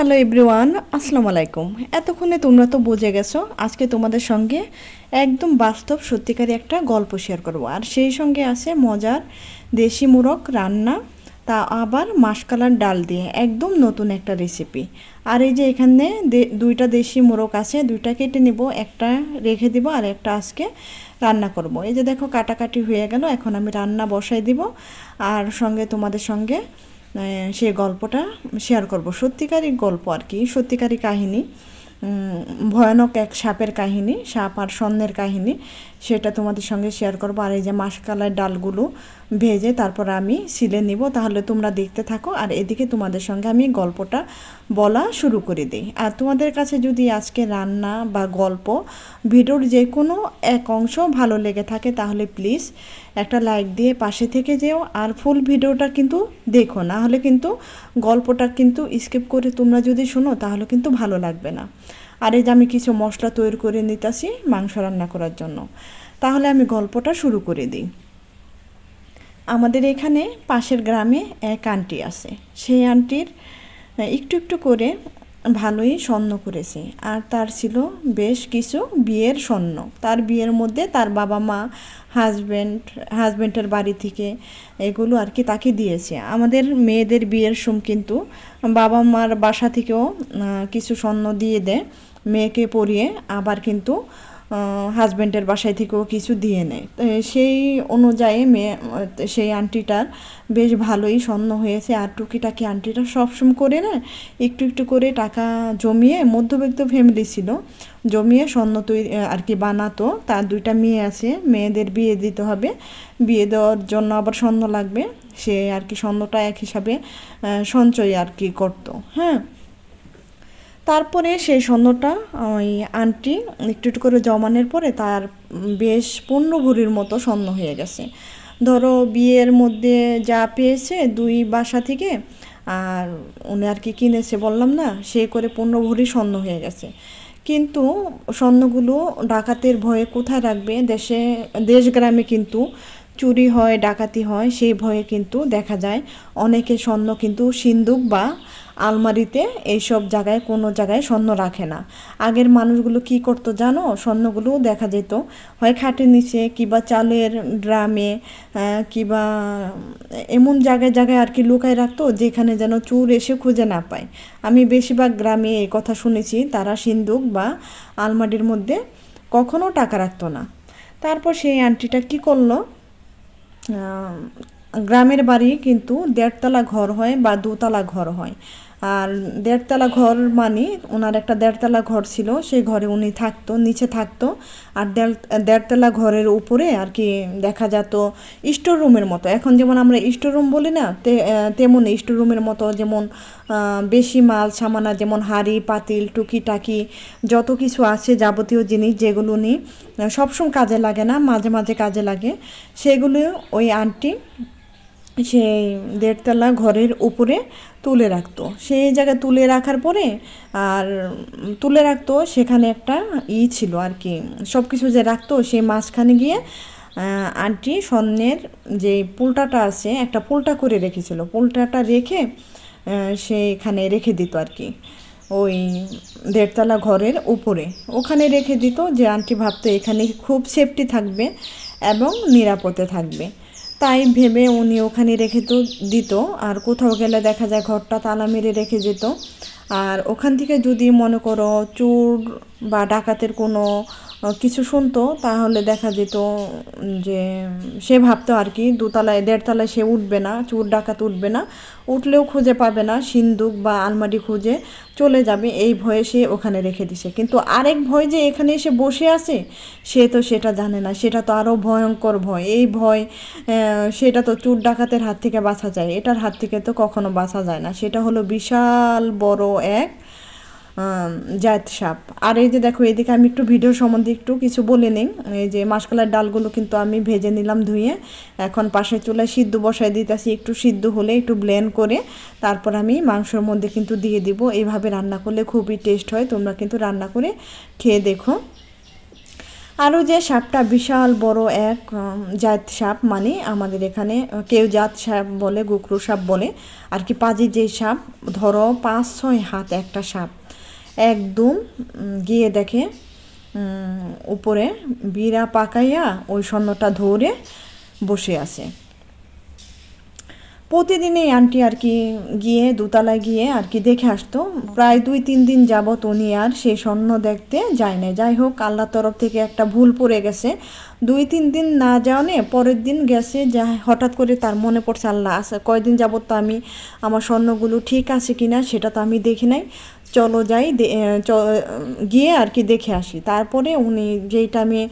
Hello everyone আসসালামু আলাইকুম। এতক্ষণে তোমরা তো বুঝে গেছো, আজকে তোমাদের সঙ্গে একদম বাস্তব, সত্যিকারী একটা গল্প শেয়ার করব। আর সেই সঙ্গে আছে মজার দেশি মুরগ রান্না, তা আবার মাসকালার ডাল দিয়ে, একদম নতুন একটা রেসিপি আর এই যে এখানে দুইটা দেশি মোরগ আছে, দুইটা কেটে নিব, একটা রেখে দিব আর একটা আজকে রান্না করব। এই যে দেখো, কাটাকাটি হয়ে গেল, এখন আমি রান্না বসাই দিব। আর সঙ্গে তোমাদের সঙ্গে সে গল্পটা শেয়ার করব। সত্যিকারই গল্প আর কি, সত্যিকারই কাহিনী। ভয়ানক এক সাপের কাহিনী, সাপ আর স্বর্ণের কাহিনী। সেটা তোমাদের সঙ্গে শেয়ার করব। আর এই যে মাসকালার ডালগুলো ভেজে তারপর আমি সিলে নিব, তাহলে তোমরা দেখতে থাকো। আর এদিকে তোমাদের সঙ্গে আমি গল্পটা বলা শুরু করে দিই। আর তোমাদের কাছে যদি আজকে রান্না বা গল্প, ভিডিওর যে কোনো এক অংশ ভালো লেগে থাকে, তাহলে প্লিজ একটা লাইক দিয়ে পাশে থেকে যেও। আর ফুল ভিডিওটা কিন্তু দেখো, না হলে কিন্তু গল্পটা কিন্তু স্কিপ করে তোমরা যদি শোনো, তাহলে কিন্তু ভালো লাগবে না। আর এই যে আমি কিছু মশলা তৈরি করে নিতেছি, মাংস রান্না করার জন্য। তাহলে আমি গল্পটা শুরু করে দিই। আমাদের এখানে পাশের গ্রামে এক আন্টি আছে। সেই আন্টির একটু একটু করে ভালোই স্বর্ণ করেছে। আর তার ছিল বেশ কিছু বিয়ের স্বর্ণ। তার বিয়ের মধ্যে তার বাবা মা হাজব্যান্ড হাজব্যান্ডের বাড়ি থেকে এগুলো আর কি তাকে দিয়েছে। আমাদের মেয়েদের বিয়ের সম কিন্তু বাবা মার বাসা থেকেও কিছু স্বর্ণ দিয়ে দেয়। মেয়েকে পরিয়ে আবার কিন্তু হাজব্যান্ডের বাসায় থেকেও কিছু দিয়ে নেয়। সেই অনুযায়ী মেয়ে, সেই আন্টিটার বেশ ভালোই স্বর্ণ হয়েছে। আর টুকিটাকি আন্টিটা সবসময় করে না, একটু একটু করে টাকা জমিয়ে মধ্যবিত্ত ফ্যামিলি ছিল, জমিয়ে স্বর্ণ তৈরি, আর কি বানাতো। তার দুইটা মেয়ে আছে, মেয়েদের বিয়ে দিতে হবে। বিয়ে দেওয়ার জন্য আবার স্বর্ণ লাগবে। সে আর কি স্বর্ণটা এক হিসাবে সঞ্চয় আর কি করতো। হ্যাঁ? তারপরে সেই স্বর্ণটা ওই আন্টি একটু একটু করে জমানোর পরে তার বেশ পূর্ণ ভরির মতো স্বর্ণ হয়ে গেছে। ধরো বিয়ের মধ্যে যা পেয়েছে দুই বাসা থেকে, আর উনি আর কি কিনেছে বললাম না, সে করে পূর্ণ ভরি স্বর্ণ হয়ে গেছে। কিন্তু স্বর্ণগুলো ডাকাতের ভয়ে কোথায় রাখবে? দেশে দেশ গ্রামে কিন্তু চুরি হয়, ডাকাতি হয়, সেই ভয়ে কিন্তু দেখা যায় অনেকে স্বর্ণ কিন্তু সিন্দুক বা আলমারিতে এইসব জায়গায় কোনো জায়গায় স্বর্ণ রাখে না। আগের মানুষগুলো কি করতো জানো? স্বর্ণগুলো দেখা যেত। হয় খাটের নিচে কিবা চালের ড্রামে কিবা এমন জায়গায় জায়গায় আর কি লুকায় রাখতো যেখানে যেন চোর এসে খুঁজে না পায়। আমি বেশিরভাগ গ্রামে এই কথা শুনেছি, তারা সিন্দুক বা আলমারির মধ্যে কখনো টাকা রাখতো না। তারপর সেই আন্টিটা কি করল? গ্রামের বাড়ি কিন্তু দেড়তলা ঘর হয় বা দোতলা ঘর হয়। আর দেড়তলা ঘর মানে ওনার একটা দেড়তলা ঘর ছিল, সেই ঘরে উনি থাকতো, নিচে থাকতো। আর দেড়, দেড়তলা ঘরের উপরে আর কি দেখা যেত স্টোর রুমের মতো। এখন যেমন আমরা স্টোর রুম বলি না তেমন স্টোর রুমের মতো যেমন বেশি মাল সামানা যেমন হাঁড়ি, পাতিল টুকি টাকি যত কিছু আছে যাবতীয় জিনিস যেগুলো উনি সবসময় কাজে লাগে না, মাঝে মাঝে কাজে লাগে, সেগুলো ওই আন্টি সেই দেড়তলা ঘরের উপরে তুলে রাখতো। সেই জায়গায় তুলে রাখার পরে আর তুলে রাখতো, সেখানে একটা ই ছিল আর কি সব কিছু যে রাখতো, সেই মাঝখানে গিয়ে আন্টি স্বর্ণের যে পুলটাটা আছে, একটা পুলটা করে রেখেছিল। পুলটাটা রেখে সেইখানে রেখে দিত আর কি, ওই দেড়তলা ঘরের উপরে। ওখানে রেখে দিত যে, আন্টি ভাবতো এখানে খুব সেফটি থাকবে এবং নিরাপদে থাকবে। তাই ভেবে উনি ওখানে রেখে তো দিত। আর কোথাও গেলে দেখা যায় ঘরটা তালা মেরে রেখে যেত। আর ওখান থেকে যদি মনে করো চোর বা ডাকাতের কোনো কিছু শুনতো, তাহলে দেখা যেত যে সে ভাবতো আর কি, দোতলায়, দেড়তলায় সে উঠবে না, চোর ডাকাত উঠবে না, উঠলেও খুঁজে পাবে না, সিন্দুক বা আলমারি খুঁজে চলে যাবে, এই ভয়ে সে ওখানে রেখে দিছে। কিন্তু আরেক ভয় যে এখানে এসে বসে আছে, সে তো সেটা জানে না, সেটা তো আরও ভয়ঙ্কর ভয়। এই ভয় সেটা তো চোর ডাকাতের হাত থেকে বাঁচা যায়, এটার হাত থেকে তো কখনো বাঁচা যায় না। সেটা হলো বিশাল বড় এক আম, সাপ। আর এই যে দেখো এদিকে আমি একটু ভিডিও সম্বন্ধে একটু কিছু বলে নিই। এই যে মাসকলার ডালগুলো কিন্তু আমি ভেজে নিলাম ধুয়ে। এখন পাশে চুলায় সিদ্ধ বসায় দিতেছি একটু সিদ্ধ হলে একটু ব্লেন্ড করে। তারপর আমি মাংসের মধ্যে কিন্তু দিয়ে দিব। এইভাবে রান্না করলে খুবই টেস্ট হয়। তোমরা কিন্তু রান্না করে খেয়ে দেখো। আরও যে সাপটা বিশাল বড় এক জাত সাপ মানে আমাদের এখানে কেউ জাত সাপ বলে গুকরু সাপ বলে। আর কি পাজি যে সাপ ধরো পাঁচ ছয় হাত একটা সাপ। একদম গিয়ে দেখে উপরে বিড়া পাকাইয়া ওই স্বর্ণটা ধরে বসে আছে। প্রতিদিনই আন্টি আর কি গিয়ে, দোতলায় গিয়ে আর কি দেখে আসতো। প্রায় দুই, তিন দিন যাবত উনি আর সেই স্বর্ণ দেখতে যায় না যাই হোক, আল্লাহর তরফ থেকে একটা ভুল পড়ে গেছে। দুই, তিন দিন না যাওয়ানে পরের দিন গেছে, যা হঠাৎ করে তার মনে পড়ছে, আল্লাহ আছে কয়দিন যাবত তো আমি, আমার স্বর্ণগুলো ঠিক আছে কিনা সেটা তো আমি দেখি নাই। চলো যাই গিয়ে আর কি দেখে আসি। তারপরে উনি যেই টাইমে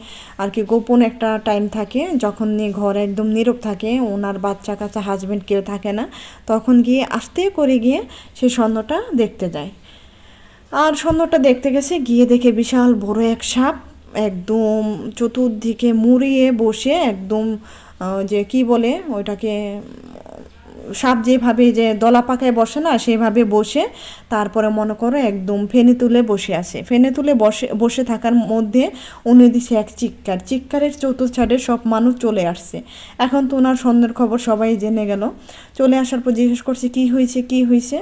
আর কি গোপন একটা টাইম থাকে, যখন নিয়ে ঘর একদম নীরব থাকে, ওনার বাচ্চা কাচ্চা হাজবেন্ড কেউ থাকে না, তখন গিয়ে আস্তে করে গিয়ে সেই স্বর্ণটা দেখতে যায়। আর স্বর্ণটা দেখতে গেছে, গিয়ে দেখে বিশাল বড় এক সাপ, একদম চতুর্দিকে মুড়িয়ে বসে, একদম যে কি বলে, ওইটাকে সাপ যেভাবে যে দলা পাকায় বসে না, সেভাবে বসে তারপরে মনে করো একদম ফেনে তুলে বসে আছে। ফেনে তুলে বসে বসে থাকার মধ্যে উনি দিছে এক চিৎকার। চিৎকারের চতুর্থারে সব মানুষ চলে আসছে। এখন তো ওনার সন্ধ্যের খবর সবাই জেনে গেল। চলে আসার পর জিজ্ঞেস করছে, কি হয়েছে? কি হয়েছে?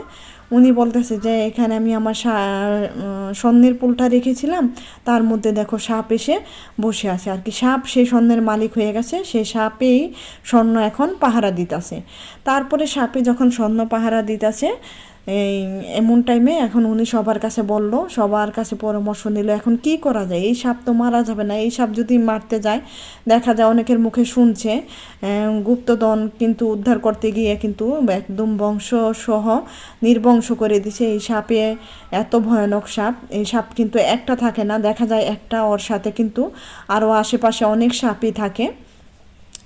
উনি বলতেছে যে, এখানে আমি আমার সা- স্বর্ণের পুলটা রেখেছিলাম, তার মধ্যে দেখো সাপ এসে বসে আছে। আর কি সাপ, সে স্বর্ণের মালিক হয়ে গেছে সেই সাপেই স্বর্ণ এখন পাহারা দিতেছে। তারপরে সাপে যখন স্বর্ণ পাহারা দিতেছে এই এমন টাইমে এখন উনি সবার কাছে বলল, সবার কাছে পরামর্শ নিল, এখন কি করা যায়? এই সাপ তো মারা যাবে না, এই সাপ যদি মারতে যায়, দেখা যায় অনেকের মুখে শুনছে গুপ্তধন কিন্তু উদ্ধার করতে গিয়ে কিন্তু একদম বংশ সহ নির্বংশ করে দিছে। এই সাপে এত ভয়ানক সাপ, এই সাপ কিন্তু একটা থাকে না, দেখা যায় একটা ওর সাথে কিন্তু আরও আশেপাশে অনেক সাপই থাকে।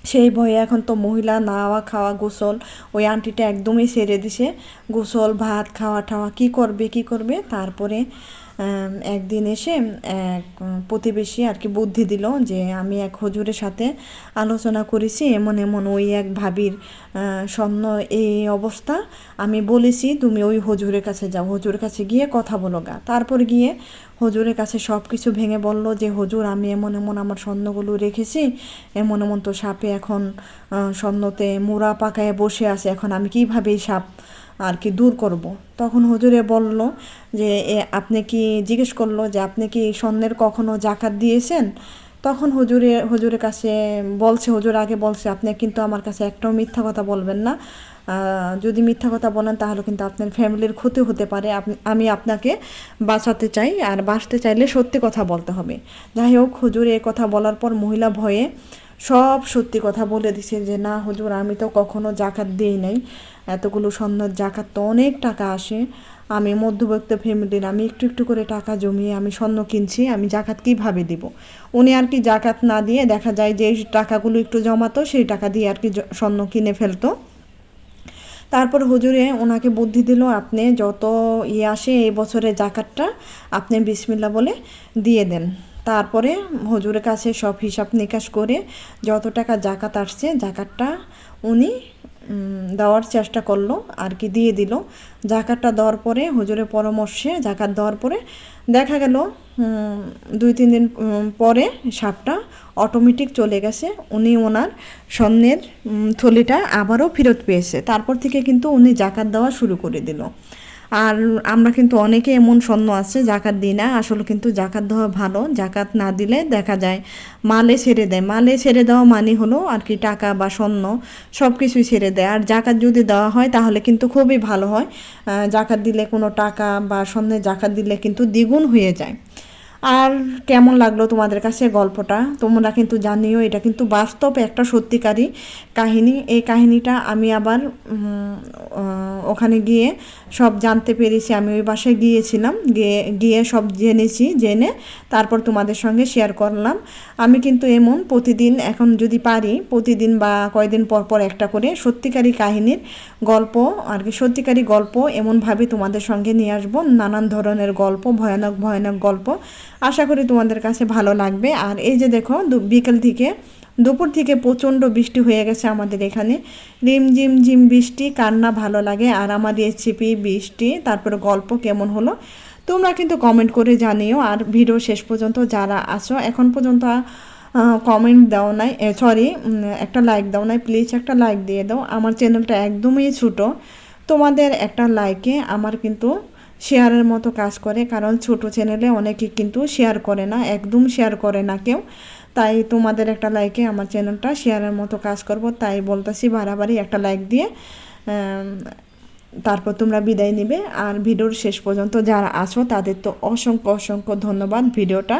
সেই ভয়ে এখন তো মহিলা নাওয়া খাওয়া গোসল ওই আন্টিটা একদমই ছেড়ে দিছে। গোসল, ভাত খাওয়া ঠাওয়া কি করবে কি করবে? তারপরে একদিন এসে, এক প্রতিবেশী আর কি বুদ্ধি দিল যে আমি এক হজুরের সাথে আলোচনা করেছি, এমন এমন ওই এক ভাবির স্বর্ণ এই অবস্থা। আমি বলেছি, তুমি ওই হজুরের কাছে যাও, হুজুরের কাছে গিয়ে কথা বলো গা। তারপর গিয়ে হজুরের কাছে সব কিছু ভেঙে বলল যে, হজুর, আমি এমন এমন আমার স্বর্ণগুলো রেখেছি, এমন এমন তো সাপে এখন স্বর্ণতে মোড়া পাকায় বসে আছে, এখন আমি কীভাবে এই সাপ আর কি দূর করব। তখন হুজুরে বলল যে আপনি কি জিজ্ঞেস করল যে, আপনি কি স্বর্ণের কখনো জাকাত দিয়েছেন? তখন হুজুরে, হুজুরের কাছে বলছে, হুজুর আগে বলছে, আপনি কিন্তু আমার কাছে একটাও মিথ্যা কথা বলবেন না। যদি মিথ্যা কথা বলেন তাহলে কিন্তু আপনার ফ্যামিলির ক্ষতি হতে পারে। আমি আপনাকে বাঁচাতে চাই আর বাঁচতে চাইলে সত্যি কথা বলতে হবে। যাই হোক, হুজুর এ কথা বলার পর মহিলা ভয়ে সব সত্যি কথা বলে দিছে যে, না হুজুর, আমি তো কখনো জাকাত দিই নাই। এতগুলো স্বর্ণের জাকাত তো অনেক টাকা আসে। আমি মধ্যবিত্ত ফ্যামিলির, আমি একটু একটু করে টাকা জমিয়ে আমি স্বর্ণ কিনছি, আমি জাকাত কীভাবে দিব? উনি আর কি জাকাত না দিয়ে দেখা যায় যে টাকাগুলো একটু জমাতো, সেই টাকা দিয়ে আর কি স্বর্ণ কিনে ফেলতো। তারপর হুজুরে ওনাকে বুদ্ধি দিল, আপনি যত ইয়ে আসে এই বছরের জাকাতটা, আপনি বিসমিল্লা বলে দিয়ে দেন। তারপরে হজুরের কাছে সব হিসাব নিকাশ করে যত টাকা জাকাত আসছে, জাকাতটা উনি দেওয়ার চেষ্টা করল আর কি দিয়ে দিল। জাকাতটা দেওয়ার পরে হুজুরের পরামর্শে জাকাত দেওয়ার পরে দেখা গেল দুই, তিন দিন পরে সাপটা অটোমেটিক চলে গেছে। উনি ওনার স্বর্ণের থলিটা আবারও ফেরত পেয়েছে। তারপর থেকে কিন্তু উনি জাকাত দেওয়া শুরু করে দিল। আর আমরা কিন্তু অনেকে এমন স্বর্ণ আছে, জাকাত দিই না। আসলে কিন্তু জাকাত দেওয়া ভালো, জাকাত না দিলে দেখা যায় মালে ছেড়ে দেয়। মালে ছেড়ে দেওয়া মানে হলো আর কি টাকা বা স্বর্ণ সব কিছুই ছেড়ে দেয়। আর জাকাত যদি দেওয়া হয় তাহলে কিন্তু খুবই ভালো হয়। জাকাত দিলে কোনো টাকা বা স্বর্ণের জাকাত দিলে কিন্তু দ্বিগুণ হয়ে যায়। আর কেমন লাগল তোমাদের কাছে গল্পটা? তোমরা কিন্তু জানিও, এটা কিন্তু বাস্তব একটা সত্যিকারী কাহিনী। এই কাহিনীটা আমি আবার ওখানে গিয়ে সব জানতে পেরেছি। আমি ওই বাসায় গিয়েছিলাম, গিয়ে গিয়ে সব জেনেছি, জেনে তারপর তোমাদের সঙ্গে শেয়ার করলাম। আমি কিন্তু এমন প্রতিদিন, এখন যদি পারি, প্রতিদিন বা কয়দিন পর পর একটা করে সত্যিকারী কাহিনীর গল্প, আর কি সত্যিকারী গল্প এমনভাবে তোমাদের সঙ্গে নিয়ে আসব। নানান ধরনের গল্প, ভয়ানক ভয়ানক গল্প আশা করি তোমাদের কাছে ভালো লাগবে। আর এই যে দেখো বিকেল থেকে, দুপুর থেকে প্রচণ্ড বৃষ্টি হয়ে গেছে আমাদের এখানে। রিম ঝিম ঝিম বৃষ্টি, কান্না ভালো লাগে। আর আমাদের রেসিপি বৃষ্টি, তারপরে গল্প কেমন হলো, তোমরা কিন্তু কমেন্ট করে জানিও। আর ভিডিও শেষ পর্যন্ত যারা আসো এখন পর্যন্ত কমেন্ট দাও নাই সরি একটা লাইক দাও নাই প্লিজ একটা লাইক দিয়ে দাও। আমার চ্যানেলটা একদমই ছোটো। তোমাদের একটা লাইকে আমার কিন্তু শেয়ারের মতো কাজ করে, কারণ ছোট চ্যানেলে অনেকে কিন্তু শেয়ার করে না, একদম শেয়ার করে না কেউ। তাই তোমাদের একটা লাইকে আমার চ্যানেলটা শেয়ারের মতো কাজ করব, তাই বলতেছি বাড়াবাড়ি একটা লাইক দিয়ে তারপর তোমরা বিদায় নিবে। আর ভিডিওর শেষ পর্যন্ত যারা আছো, তাদের তো অসংখ্য অসংখ্য ধন্যবাদ ভিডিওটা।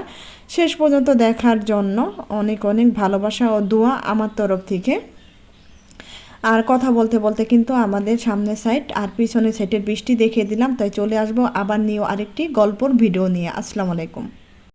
শেষ পর্যন্ত দেখার জন্য অনেক অনেক ভালোবাসা ও দোয়া আমার তরফ থেকে। আর কথা বলতে বলতে কিন্তু আমাদের সামনের সাইড আর পিছনের সাইডের বৃষ্টি দেখিয়ে দিলাম, তাই চলে আসব আবার নিয়েও আরেকটি গল্পর ভিডিও নিয়ে। আসসালামু আলাইকুম।